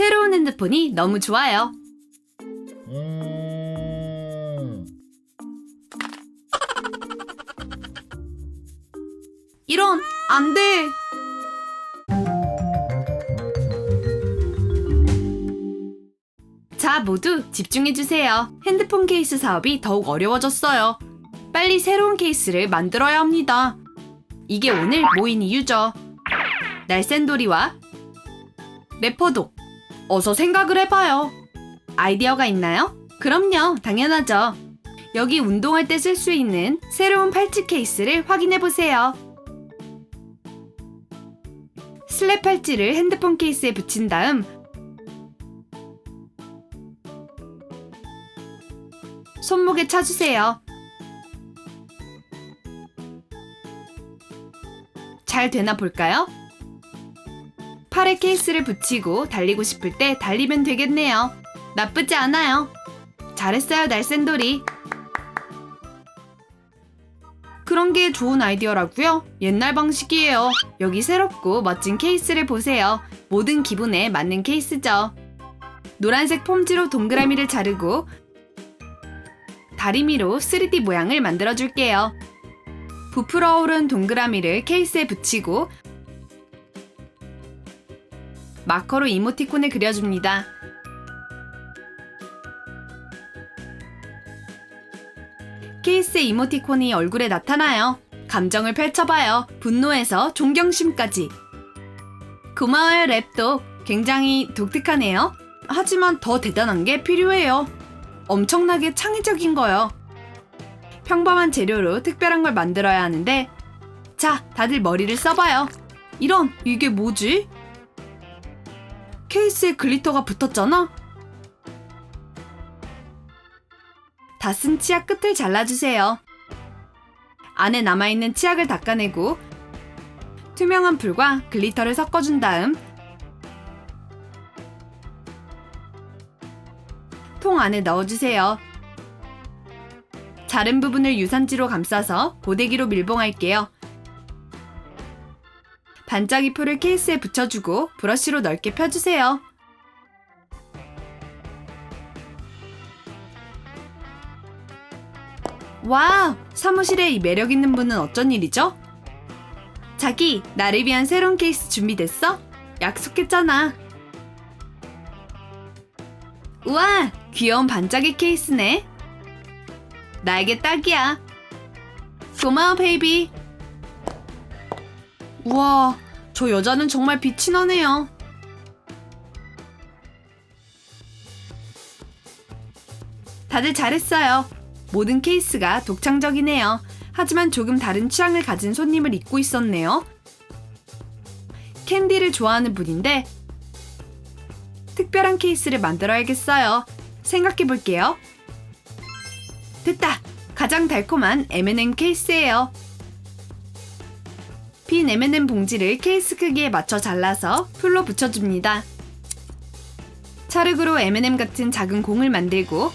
새로운 핸드폰이 너무 좋아요. 음, 이런 안 돼. 자, 모두 집중해 주세요. 핸드폰 케이스 사업이 더욱 어려워졌어요. 빨리 새로운 케이스를 만들어야 합니다. 이게 오늘 모인 이유죠. 날쌘돌이와 래퍼독. 어서 생각을 해봐요. 아이디어가 있나요? 그럼요, 당연하죠. 여기 운동할 때 쓸 수 있는 새로운 팔찌 케이스를 확인해 보세요. 슬랩 팔찌를 핸드폰 케이스에 붙인 다음 손목에 차주세요. 잘 되나 볼까요? 팔에 케이스를 붙이고 달리고 싶을 때 달리면 되겠네요. 나쁘지 않아요. 잘했어요, 날쌘돌이. 그런 게 좋은 아이디어라고요? 옛날 방식이에요. 여기 새롭고 멋진 케이스를 보세요. 모든 기분에 맞는 케이스죠. 노란색 폼지로 동그라미를 자르고 다리미로 3D 모양을 만들어 줄게요. 부풀어 오른 동그라미를 케이스에 붙이고 마커로 이모티콘을 그려줍니다. 케이스의 이모티콘이 얼굴에 나타나요. 감정을 펼쳐봐요. 분노에서 존경심까지. 고마워요, 랩도. 굉장히 독특하네요. 하지만 더 대단한 게 필요해요. 엄청나게 창의적인 거요. 평범한 재료로 특별한 걸 만들어야 하는데, 자, 다들 머리를 써봐요. 이런, 이게 뭐지? 케이스에 글리터가 붙었잖아? 다 쓴 치약 끝을 잘라주세요. 안에 남아있는 치약을 닦아내고 투명한 풀과 글리터를 섞어준 다음 통 안에 넣어주세요. 자른 부분을 유산지로 감싸서 고데기로 밀봉할게요. 반짝이 풀을 케이스에 붙여주고 브러쉬로 넓게 펴주세요. 와, 사무실에 이 매력 있는 분은 어쩐 일이죠? 자기, 나를 위한 새로운 케이스 준비됐어? 약속했잖아. 우와, 귀여운 반짝이 케이스네. 나에게 딱이야. 고마워, 베이비. 우와, 저 여자는 정말 빛이 나네요. 다들 잘했어요. 모든 케이스가 독창적이네요. 하지만 조금 다른 취향을 가진 손님을 잊고 있었네요. 캔디를 좋아하는 분인데 특별한 케이스를 만들어야겠어요. 생각해 볼게요. 됐다. 가장 달콤한 M&M 케이스예요. 빈 M&M 봉지를 케이스 크기에 맞춰 잘라서 풀로 붙여줍니다. 찰흙으로 M&M 같은 작은 공을 만들고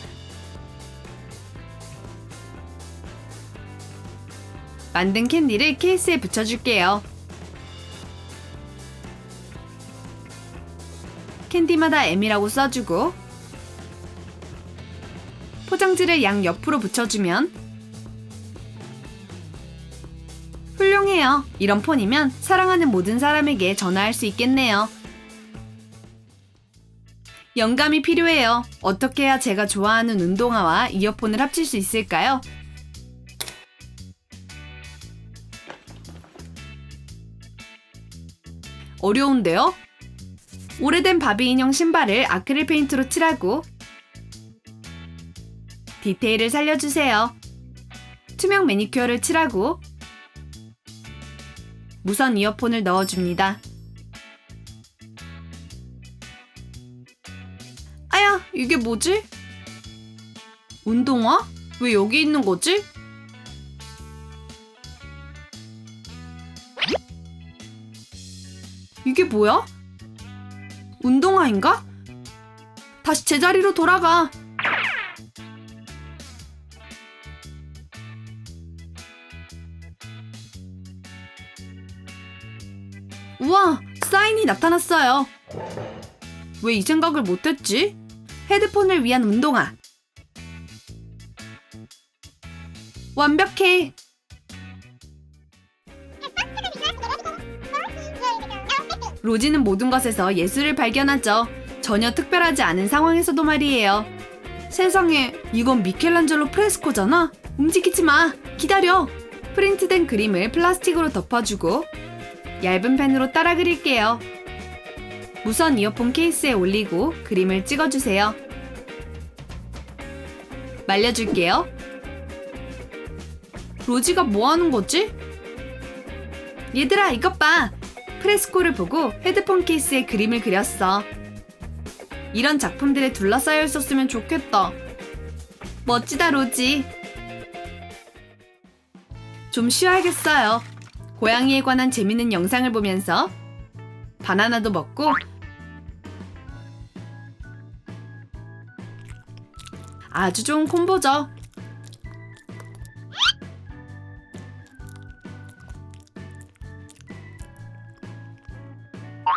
만든 캔디를 케이스에 붙여줄게요. 캔디마다 M이라고 써주고 포장지를 양 옆으로 붙여주면 훌륭해요. 이런 폰이면 사랑하는 모든 사람에게 전화할 수 있겠네요. 영감이 필요해요. 어떻게 해야 제가 좋아하는 운동화와 이어폰을 합칠 수 있을까요? 어려운데요? 오래된 바비 인형 신발을 아크릴 페인트로 칠하고 디테일을 살려주세요. 투명 매니큐어를 칠하고 무선 이어폰을 넣어줍니다. 아야, 이게 뭐지? 운동화? 왜 여기 있는 거지? 이게 뭐야? 운동화인가? 다시 제자리로 돌아가. 나타났어요. 왜 이 생각을 못했지? 헤드폰을 위한 운동화. 완벽해. 로지는 모든 것에서 예술을 발견하죠. 전혀 특별하지 않은 상황에서도 말이에요. 세상에, 이건 미켈란젤로 프레스코잖아? 움직이지 마! 기다려! 프린트된 그림을 플라스틱으로 덮어주고 얇은 펜으로 따라 그릴게요. 무선 이어폰 케이스에 올리고 그림을 찍어주세요. 말려줄게요. 로지가 뭐 하는 거지? 얘들아, 이것 봐! 프레스코를 보고 헤드폰 케이스에 그림을 그렸어. 이런 작품들에 둘러싸여 있었으면 좋겠다. 멋지다, 로지. 좀 쉬어야겠어요. 고양이에 관한 재밌는 영상을 보면서 바나나도 먹고 아주 좋은 콤보죠.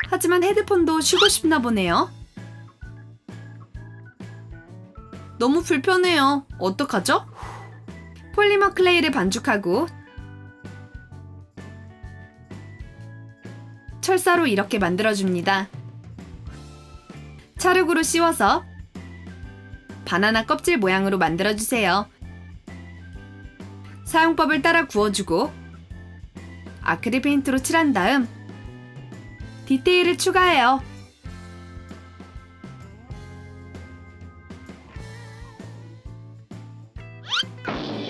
하지만 헤드폰도 쉬고 싶나 보네요. 너무 불편해요. 어떡하죠? 폴리머 클레이를 반죽하고 철사로 이렇게 만들어줍니다. 찰흙으로 씌워서 바나나 껍질 모양으로 만들어주세요. 사용법을 따라 구워주고 아크릴 페인트로 칠한 다음 디테일을 추가해요.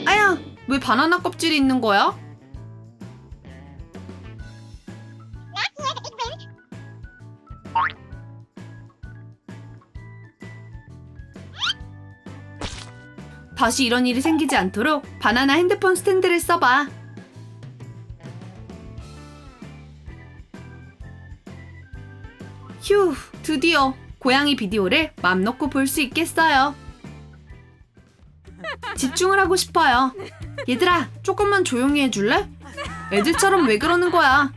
아야, 왜 바나나 껍질이 있는 거야? 다시 이런 일이 생기지 않도록 바나나 핸드폰 스탠드를 써봐. 휴, 드디어 고양이 비디오를 맘 놓고 볼 수 있겠어요. 집중을 하고 싶어요. 얘들아, 조금만 조용히 해줄래? 애들처럼 왜 그러는 거야?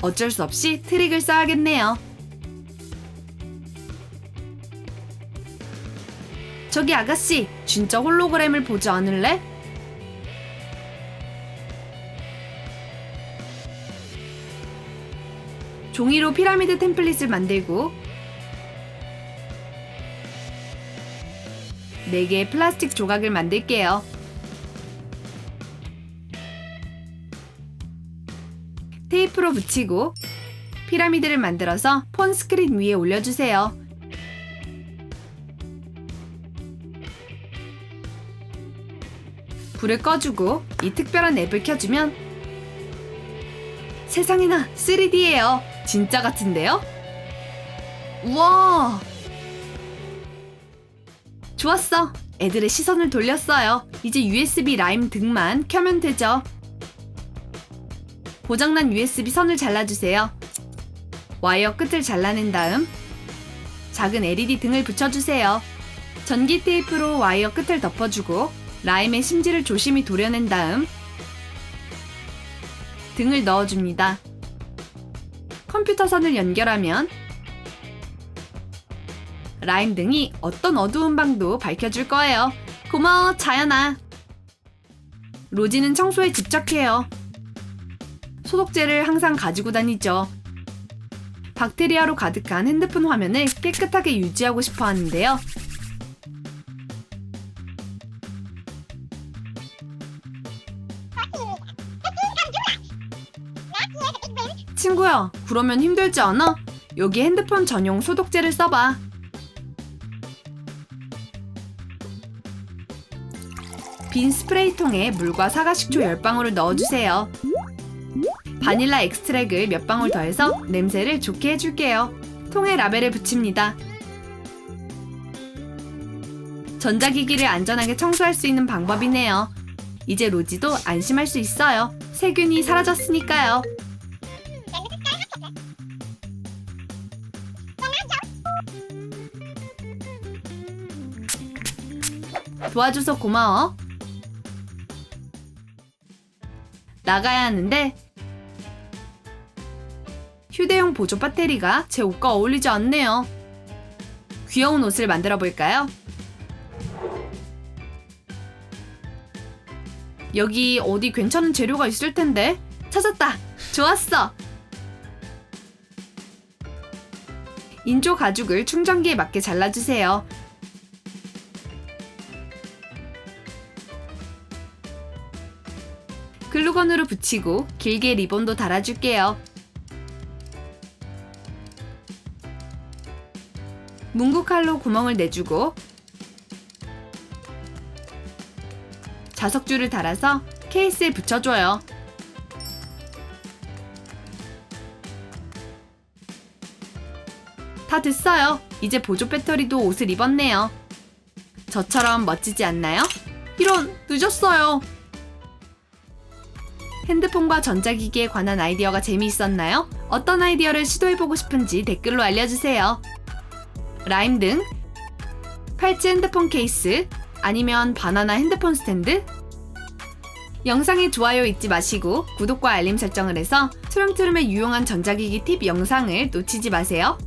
어쩔 수 없이 트릭을 써야겠네요. 저기 아가씨, 진짜 홀로그램을 보지 않을래? 종이로 피라미드 템플릿을 만들고 4개의 플라스틱 조각을 만들게요. 테이프로 붙이고 피라미드를 만들어서 폰 스크린 위에 올려주세요. 불을 꺼주고 이 특별한 앱을 켜주면 세상에나 3D예요. 진짜 같은데요? 우와! 좋았어. 애들의 시선을 돌렸어요. 이제 USB 라임 등만 켜면 되죠. 고장난 USB 선을 잘라주세요. 와이어 끝을 잘라낸 다음 작은 LED 등을 붙여주세요. 전기 테이프로 와이어 끝을 덮어주고 라임의 심지를 조심히 도려낸 다음 등을 넣어줍니다. 컴퓨터 선을 연결하면 라임 등이 어떤 어두운 방도 밝혀줄 거예요. 고마워, 자연아. 로지는 청소에 집착해요. 소독제를 항상 가지고 다니죠. 박테리아로 가득한 핸드폰 화면을 깨끗하게 유지하고 싶어 하는데요. 친구야, 그러면 힘들지 않아? 여기 핸드폰 전용 소독제를 써봐. 빈 스프레이통에 물과 사과식초 10방울을 넣어주세요. 바닐라 엑스트랙을 몇 방울 더해서 냄새를 좋게 해줄게요. 통에 라벨을 붙입니다. 전자기기를 안전하게 청소할 수 있는 방법이네요. 이제 로지도 안심할 수 있어요. 세균이 사라졌으니까요. 도와줘서 고마워. 나가야 하는데 휴대용 보조 배터리가 제 옷과 어울리지 않네요. 귀여운 옷을 만들어 볼까요? 여기 어디 괜찮은 재료가 있을 텐데. 찾았다. 좋았어. 인조 가죽을 충전기에 맞게 잘라주세요. 글루건으로 붙이고 길게 리본도 달아줄게요. 문구칼로 구멍을 내주고 자석줄을 달아서 케이스에 붙여줘요. 다 됐어요. 이제 보조 배터리도 옷을 입었네요. 저처럼 멋지지 않나요? 이런, 늦었어요. 핸드폰과 전자기기에 관한 아이디어가 재미있었나요? 어떤 아이디어를 시도해보고 싶은지 댓글로 알려주세요. 라임 등, 팔찌 핸드폰 케이스, 아니면 바나나 핸드폰 스탠드? 영상에 좋아요 잊지 마시고 구독과 알림 설정을 해서 트럼트름의 유용한 전자기기 팁 영상을 놓치지 마세요.